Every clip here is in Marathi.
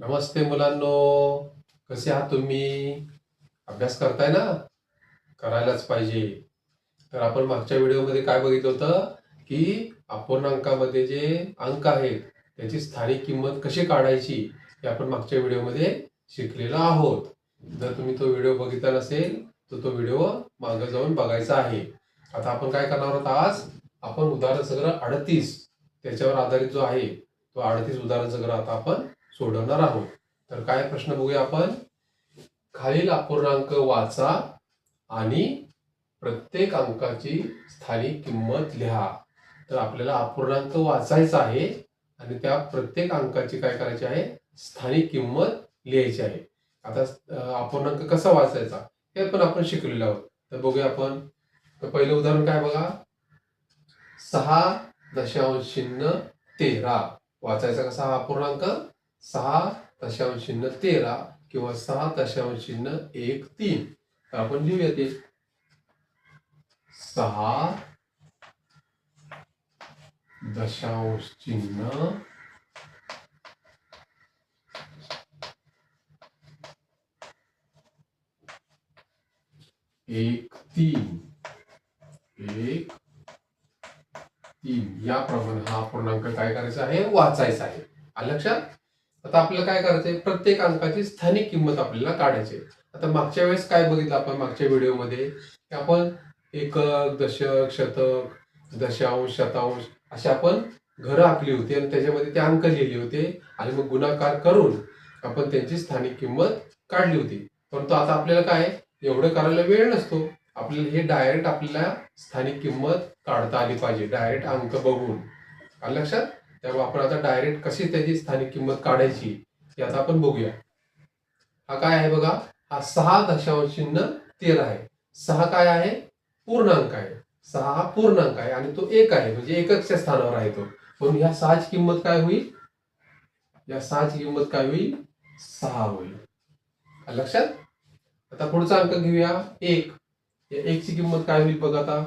नमस्ते मुलांनो. कसे आहात तुम्ही? अभ्यास करताय ना? करायलाच पाहिजे. तर आपण मागच्या व्हिडिओमध्ये काय बघितलं होतं? की अपूर्णांकामध्ये जे अंक आहेत त्याची स्थानिक किंमत कशी काढायची हे आपण मागच्या व्हिडिओमध्ये शिकलेलो आहोत. जर तुम्ही तो व्हिडिओ बघितला नसेल तर तो व्हिडिओ मागं जाऊन बघायचा आहे. आता आपण काय करणार आहोत आज? आपण उदाहरण सगळं अडतीस त्याच्यावर आधारित जो आहे तो अडतीस उदाहरण सगळं आता आपण सोडवणार आहोत. तर काय प्रश्न बघूया आपण? खालील अपूर्णांक वाचा आणि प्रत्येक अंकाची स्थानिक किंमत लिहा. तर आपल्याला अपूर्णांक वाचायचा आहे आणि त्या प्रत्येक अंकाची काय करायची आहे? स्थानिक किंमत लिहायची आहे. आता अपूर्णांक कसा वाचायचा? हे पण आपण शिकलेलो आहोत. तर बघूया आपण. तर पहिलं उदाहरण काय बघा? सहा दशांश शून्य तेरा. वाचायचा कसा हा अपूर्णांक? सहा दशांश चिन्ह तेरा किंवा सहा दशांश चिन्ह एक तीन. तर आपण लिहूया ते. सहा दशांश चिन्ह एक तीन. एक तीन. याप्रमाणे हा पूर्णांक काय करायचा आहे? वाचायचा आहे. लक्षात? आता आपल्याला काय करायचंय? प्रत्येक अंकाची स्थानिक किंमत आपल्याला काढायची आता मागच्या वेळेस काय बघितलं आपण मागच्या व्हिडिओमध्ये? की आपण एकक दशक शतक दशांश शतांश असे आपण घरं आखली होती आणि त्याच्यामध्ये ते अंक लिहिले होते आणि मग गुणाकार करून आपण त्यांची स्थानिक किंमत काढली होती. परंतु आता आपल्याला काय? एवढं करायला वेळ नसतो. आपल्याला हे डायरेक्ट आपल्याला स्थानिक किंमत काढता आली पाहिजे. डायरेक्ट अंक बघून. लक्षात? त्या वापराचा डायरेक्ट कशी त्याची स्थानिक किंमत काढायची याचा आता आपण बघूया. हा काय आहे बघा? हा सहा दशांश चिन्ह तेरा आहे. सहा काय आहे? पूर्णांक आहे. सहा हा पूर्णांक आहे आणि तो एक आहे म्हणजे एकच्या स्थानावर आहे तो. म्हणून ह्या सहाची किंमत काय होईल? या सहाची किंमत काय होईल? सहा होईल. लक्षात? आता पुढचा अंक घेऊया. एक. या एकची किंमत काय होईल बघ आता.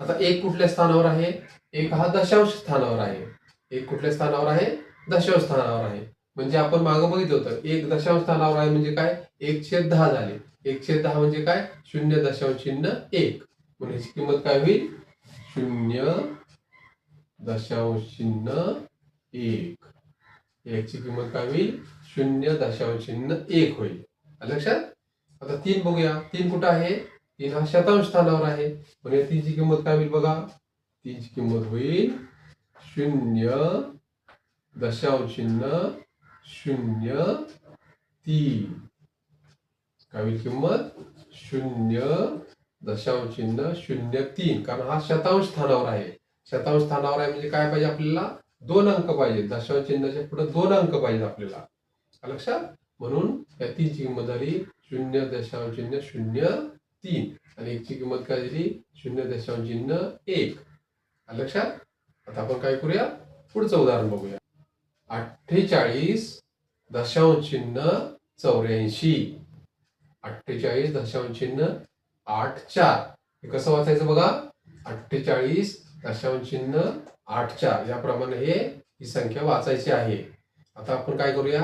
आता एक कुठल्या स्थानावर आहे? एक हा दशांश स्थानावर आहे. एक कुठल्या स्थानावर आहे? दशांश स्थानावर आहे. म्हणजे आपण मागं बघितलं होतं. एक दशांश स्थानावर आहे म्हणजे काय? एक छेद दहा झाले. एक छेद दहा म्हणजे काय? शून्य दशांश चिन्ह एक. म्हणून ह्याची किंमत काय होईल? शून्य दशांश चिन्ह एक. याची किंमत काय होईल? शून्य दशांश चिन्ह एक होईल. लक्षात? आता तीन बघूया. तीन कुठं आहे? तीन हा शतांश स्थानावर आहे. म्हणजे तीनची किंमत काय होईल बघा? तीची किंमत होईल शून्य दशांश चिन्ह शून्य तीन. काय होईल किंमत शून्य दशांश चिन्ह शून्य तीन. कारण हा शतांश स्थानावर आहे. शतांश स्थानावर आहे म्हणजे काय पाहिजे आपल्याला? दोन अंक पाहिजे. दशांश चिन्हाच्या पुढे दोन अंक पाहिजे आपल्याला. लक्षात? म्हणून या तीनची किंमत झाली शून्य दशांश चिन्ह शून्य तीन. आणि एकची किंमत काय झाली? शून्य दशांश चिन्ह एक. लक्षात? आता आपण काय करूया? पुढचं उदाहरण बघूया. अठ्ठेचाळीस दशांश चिन्ह चौऱ्याऐंशी. अठ्ठेचाळीस दशांश चिन्ह आठ चार. हे कसं वाचायचं बघा? अठ्ठेचाळीस दशांश चिन्ह आठ चार. याप्रमाणे हे ही संख्या वाचायची आहे. आता आपण काय करूया?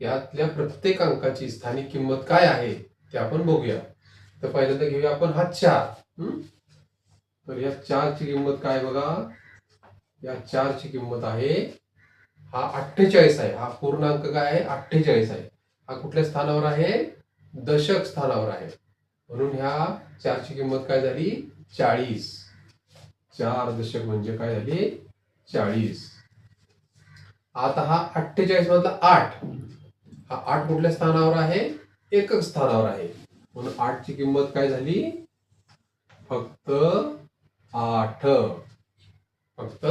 यातल्या प्रत्येक अंकाची स्थानिक किंमत काय आहे? ते आपण बघूया. तर पहिल्यांदा घेऊया आपण हा चार. तर या चारची किंमत काय बघा? या चारची किंमत आहे हा अठ्ठेचाळीस आहे. हा पूर्णांक काय आहे? अठ्ठेचाळीस आहे. हा कुठल्या स्थानावर आहे? दशक स्थानावर आहे. म्हणून ह्या चारची किंमत काय झाली? चाळीस. चार दशक म्हणजे काय झाली? चाळीस. आता हा अठ्ठेचाळीस मधला आठ. हा आठ कुठल्या स्थानावर आहे? एकक स्थानावर आहे. म्हणून आठची किंमत काय झाली? फक्त आठ. फक्त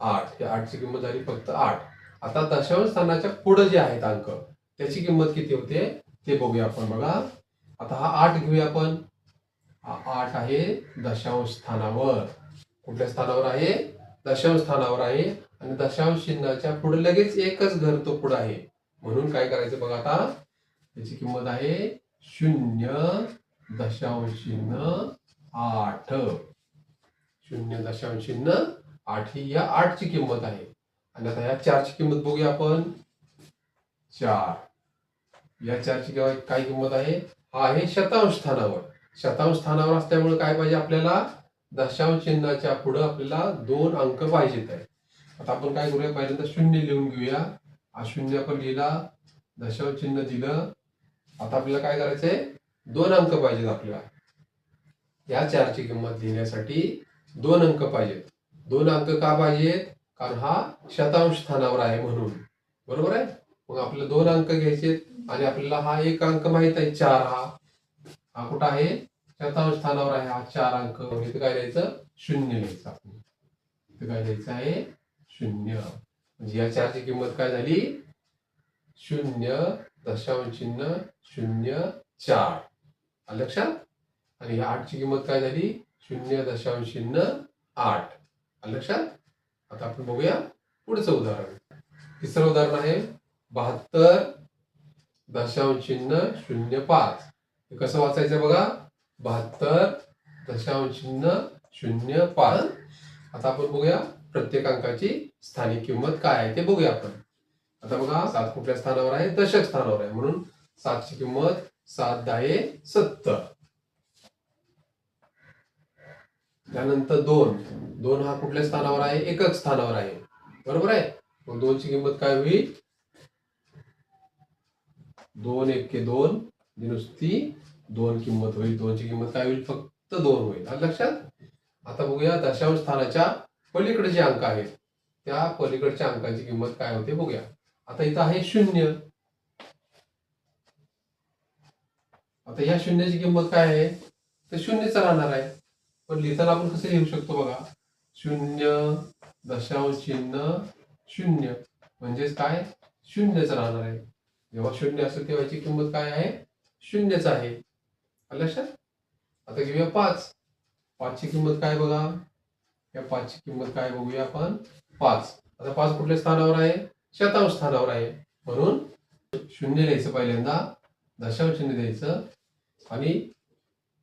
आठ. या आठची किंमत झाली फक्त आठ. आता दशांश स्थानाच्या पुढे जे आहेत अंक त्याची किंमत किती होते? ते बघूया आपण बघा. आता हा आठ घेऊया आपण. हा आठ आहे दशांश स्थानावर. कुठल्या स्थानावर आहे? दशांश स्थानावर आहे. आणि दशांश चिन्हाच्या पुढे लगेच एकच घर तो पुढे आहे. म्हणून काय करायचं बघा आता? त्याची किंमत आहे शून्य दशांश चिन्ह आठ. शून्य दशांश चिन्ह आठ ही या आठची किंमत आहे. आणि आता या चारची किंमत बघूया आपण. चार. या चारची किंवा काय किंमत आहे? हा आहे शतांश स्थानावर. शतांश स्थानावर असल्यामुळे काय पाहिजे आपल्याला? दशांश चिन्हाच्या पुढे आपल्याला दोन अंक पाहिजेत आहे आता आपण काय करूया? पहिल्यांदा शून्य लिहून घेऊया. हा शून्य आपण लिहिला. दशांश चिन्ह दिलं. आता आपल्याला काय करायचंय? दोन अंक पाहिजेत आपल्याला. या चारची किंमत लिहिण्यासाठी दोन अंक पाहिजेत. दोन अंक का पाहिजेत? कारण हा शतांश स्थानावर आहे म्हणून. बरोबर आहे? मग आपल्याला दोन अंक घ्यायचे आणि आपल्याला हा एक अंक माहीत आहे चार हा. हा कुठं आहे? शतांश स्थानावर आहे. हा चार अंक. म्हणजे इथं काय लिहायचं? शून्य लिहायचं आपण. इथं काय लिहायचं आहे? शून्य. म्हणजे या चारची किंमत काय झाली? शून्य दशांश चिन्ह शून्य चार. लक्षात? आणि या आठची किंमत काय झाली? शून्य दशांश चिन्ह आठ लक्षात? आता आपण बघूया पुढचं उदाहरण. तिसरं उदाहरण आहे बहात्तर दशांश चिन्ह शून्य पाच. हे कसं वाचायचं बघा? बहात्तर दशांश चिन्ह शून्य पाच. आता आपण बघूया प्रत्येक अंकाची स्थानिक किंमत काय आहे ते बघूया आपण. आता बघा सात कुठल्या स्थानावर आहे? दशक स्थानावर आहे. म्हणून सातची किंमत सात दहा सत्तर. त्यानंतर दोन. दोन हा कुठल्या स्थानावर आहे? एकच स्थानावर आहे. बरोबर आहे? मग दोनची किंमत काय होईल? दोन एक्के दोन. नुसती दोन किंमत होईल. दोनची किंमत काय होईल? फक्त दोन होईल. लक्षात? आता बघूया दशांश स्थानाच्या पलीकडे जे अंक आहेत. त्या पलीकडच्या अंकाची किंमत काय होते? बघूया. आता इथं आहे शून्य. आता या शून्याची किंमत काय आहे? तर शून्यच राहणार आहे. पण लिहिताना आपण कसं लिहू शकतो बघा? शून्य दशांश चिन्ह शून्य. म्हणजेच काय? शून्यच राहणार आहे. जेव्हा शून्य असेल तेव्हा याची किंमत काय आहे? शून्यच आहे. लक्षात? आता घेऊया पाच. पाचची किंमत काय बघा? या पाचची किंमत काय बघूया आपण? पाच. आता पाच कुठल्या स्थानावर आहे? शतांश स्थानावर आहे. म्हणून शून्य लिहायचं पहिल्यांदा दशांश चिन्ह द्यायचं आणि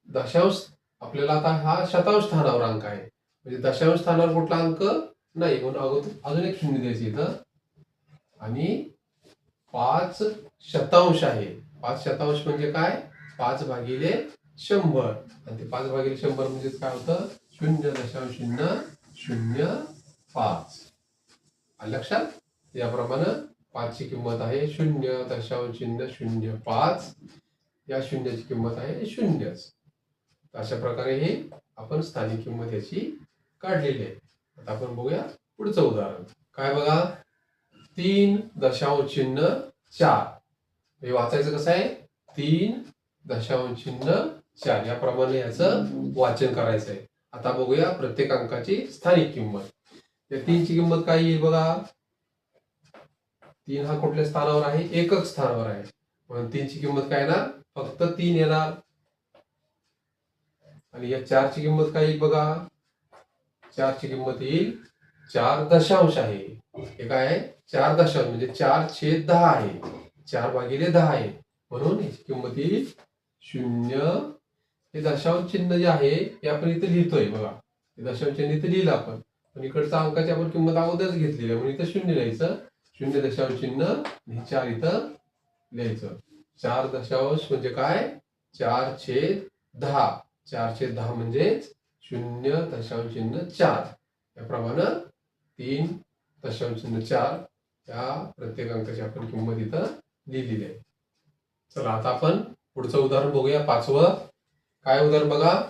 दशांश आपल्याला आता हा शतांश स्थानावर अंक आहे. म्हणजे दशांश स्थानावर कुठला अंक? नाही. म्हणून अगोदर अजून एक शून्य द्यायची इथं. आणि पाच शतांश आहे. पाच शतांश म्हणजे काय? पाच भागिले शंभर. आणि ते पाच भागिले शंभर म्हणजे काय होतं? शून्य दशांश शून्य शून्य पाच. लक्षात? याप्रमाणे पाचची किंमत आहे शून्य दशांश शून्य शून्य पाच. या शून्याची किंमत आहे शून्यच. अशा प्रकारे हे आपण स्थानिक किंमत याची काढलेली आहे. आता आपण बघूया पुढचं उदाहरण. काय बघा? तीन दशांश चिन्ह चार. हे वाचायचं कसं आहे? तीन दशांश चिन्ह चार. याप्रमाणे याचं वाचन करायचं आहे. आता बघूया प्रत्येक अंकाची स्थानिक किंमत. या तीनची किंमत काय येईल बघा? तीन हा कुठल्या स्थानावर आहे? एकक स्थानावर आहे. म्हणून तीनची किंमत काय ना? फक्त तीन येणार आणि या चारची किंमत काय येईल बघा. चारची किंमत येईल चार दशांश आहे. हे काय आहे? चार दशांश म्हणजे चार छेद दहा आहे. चार भागिले दहा आहे. म्हणून याची किंमत येईल शून्य. हे दशांश चिन्ह जे आहे हे आपण इथे लिहितोय बघा. हे दशांश चिन्ह इथे लिहिलं आपण. पण इकडचा अंकाची आपण किंमत अगोदरच घेतलेली आहे. म्हणून इथं शून्य लिहायचं. शून्य दशांश चिन्ह आणि चार इथं लिहायचं. चार दशांश म्हणजे काय? चार छेद दहा. चारशे दहा म्हणजेच शून्य दशांश चिन्ह चार. याप्रमाणे तीन दशांश चिन्ह चार या प्रत्येक अंकाची आपण किंमत इथं लिहिलेली आहे. चला आता आपण पुढचं उदाहरण बघूया पाचवं. काय उदाहरण बघा?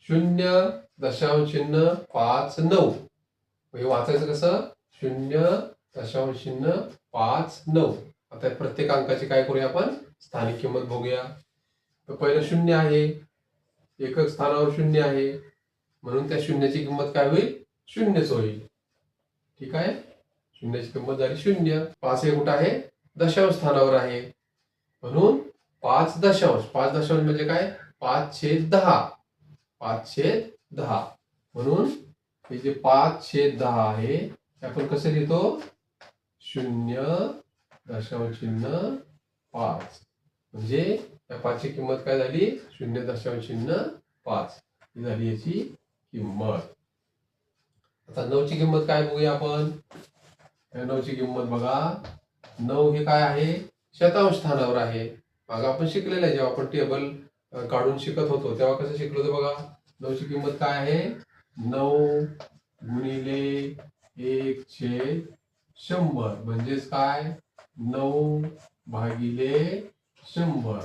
शून्य दशांश चिन्ह पाच नऊ. हे वाचायचं कसं? शून्य दशांश चिन्ह पाच नऊ. आता प्रत्येक अंकाची काय करूया आपण? स्थानिक किंमत बघूया. तर पहिलं शून्य आहे. एकक स्थानावर शून्य आहे. म्हणून त्या शून्याची किंमत काय होईल? शून्यच होईल. ठीक आहे? शून्याची किंमत झाली शून्य. पाच हे कुठं आहे? दशांश स्थानावर आहे. म्हणून पाच दशांश. पाच दशांश म्हणजे काय? पाच छेद दहा. पाच छेद दहा. म्हणून हे जे पाच छेद दहा आहे ते आपण कसं लिहितो? शून्य दशांश चिन्ह पाच. म्हणजे या पाचची किंमत काय झाली? शून्य दशांश चिन्ह पाच. ही झाली याची किंमत. आता नऊची किंमत काय बघूया आपण? या नऊची किंमत बघा. नऊ हे काय आहे? शतांश स्थानावर आहे. मागं आपण शिकलेलं आहे. जेव्हा आपण टेबल काढून शिकत होतो तेव्हा कसं शिकलो होतो बघा? नऊची किंमत काय आहे? नऊ गुणिले एक छे शंभर. म्हणजेच काय? नऊ भागिले शंभर.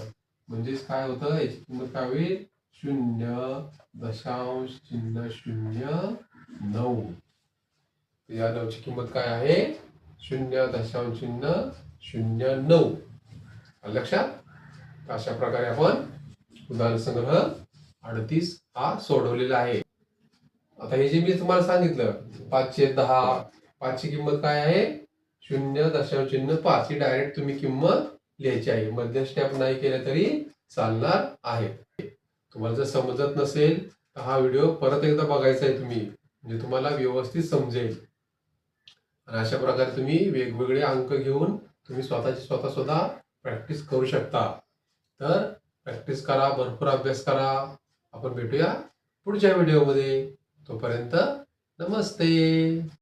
म्हणजेच काय होतं? याची किंमत काय होईल? शून्य दशांश चिन्ह शून्य नऊ. या नऊची किंमत काय आहे? शून्य दशांश चिन्ह शून्य नऊ. लक्षात? अशा प्रकारे आपण उदाहरण संग्रह अडतीस हा सोडवलेला आहे. आता हे जे मी तुम्हाला सांगितलं पाचशे दहा पाचची किंमत काय आहे? शून्य दशांश चिन्ह पाच. ही डायरेक्ट तुम्ही किंमत लिहायची आहे. मध्य स्टेप नाही केल्या तरी चालणार आहे. तुम्हाला जर समजत नसेल तर हा व्हिडिओ परत एकदा बघायचा आहे तुम्ही. म्हणजे तुम्हाला व्यवस्थित समजेल. आणि अशा प्रकारे तुम्ही वेगवेगळे अंक घेऊन तुम्ही स्वतःची स्वतः स्वतः प्रॅक्टिस करू शकता. तर प्रॅक्टिस करा भरपूर अभ्यास करा. आपण भेटूया पुढच्या व्हिडिओमध्ये. तोपर्यंत नमस्ते.